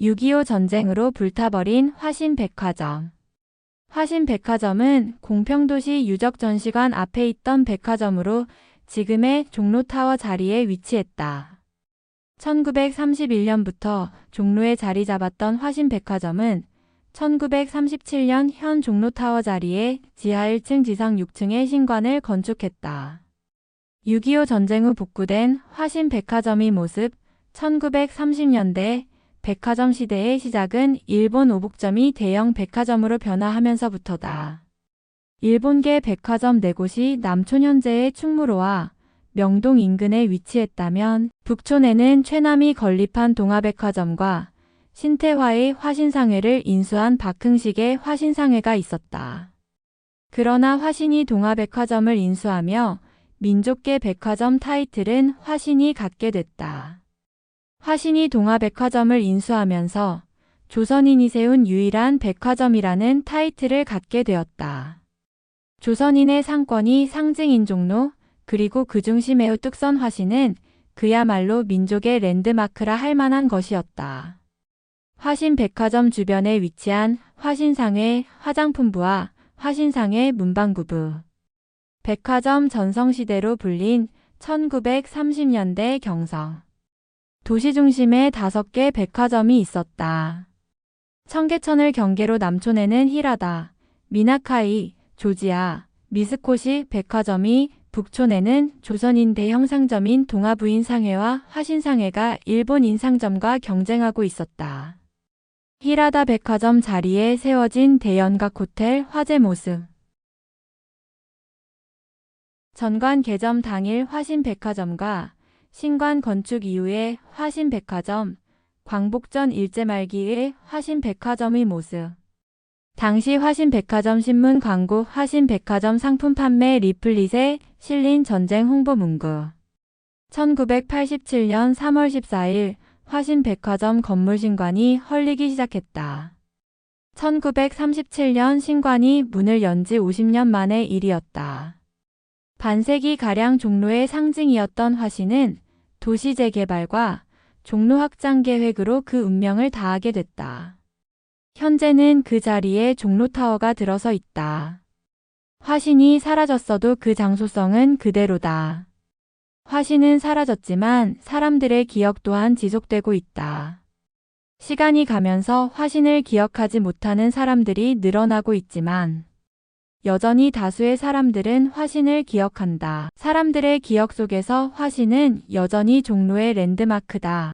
6.25 전쟁으로 불타버린 화신 백화점. 화신 백화점은 공평도시 유적 전시관 앞에 있던 백화점으로 지금의 종로타워 자리에 위치했다. 1931년부터 종로에 자리 잡았던 화신 백화점은 1937년 현 종로타워 자리에 지하 1층 지상 6층의 신관을 건축했다. 6.25 전쟁 후 복구된 화신 백화점의 모습 1930년대 백화점 시대의 시작은 일본 오복점이 대형 백화점으로 변화하면서부터다. 일본계 백화점 네 곳이 남촌 현재의 충무로와 명동 인근에 위치했다면 북촌에는 최남이 건립한 동아백화점과 신태화의 화신상회를 인수한 박흥식의 화신상회가 있었다. 그러나 화신이 동아백화점을 인수하며 민족계 백화점 타이틀은 화신이 갖게 됐다. 화신이 동아백화점을 인수하면서 조선인이 세운 유일한 백화점이라는 타이틀을 갖게 되었다. 조선인의 상권이 상징인 종로, 그리고 그 중심 매우 뚝선 화신은 그야말로 민족의 랜드마크라 할 만한 것이었다. 화신 백화점 주변에 위치한 화신상회 화장품부와 화신상회 문방구부. 백화점 전성시대로 불린 1930년대 경성. 도시 중심에 다섯 개 백화점이 있었다. 청계천을 경계로 남촌에는 히라다, 미나카이, 조지아, 미스코시 백화점이 북촌에는 조선인 대형 상점인 동아부인 상회와 화신 상회가 일본 인 상점과 경쟁하고 있었다. 히라다 백화점 자리에 세워진 대연각 호텔 화재 모습. 전관 개점 당일 화신 백화점과 신관 건축 이후의 화신백화점, 광복전 일제 말기의 화신백화점의 모습. 당시 화신백화점 신문 광고 화신백화점 상품 판매 리플릿에 실린 전쟁 홍보 문구. 1987년 3월 14일 화신백화점 건물 신관이 헐리기 시작했다. 1937년 신관이 문을 연 지 50년 만의 일이었다. 반세기 가량 종로의 상징이었던 화신은 도시 재개발과 종로 확장 계획으로 그 운명을 다하게 됐다. 현재는 그 자리에 종로타워가 들어서 있다. 화신이 사라졌어도 그 장소성은 그대로다. 화신은 사라졌지만 사람들의 기억 또한 지속되고 있다. 시간이 가면서 화신을 기억하지 못하는 사람들이 늘어나고 있지만 여전히 다수의 사람들은 화신을 기억한다. 사람들의 기억 속에서 화신은 여전히 종로의 랜드마크다.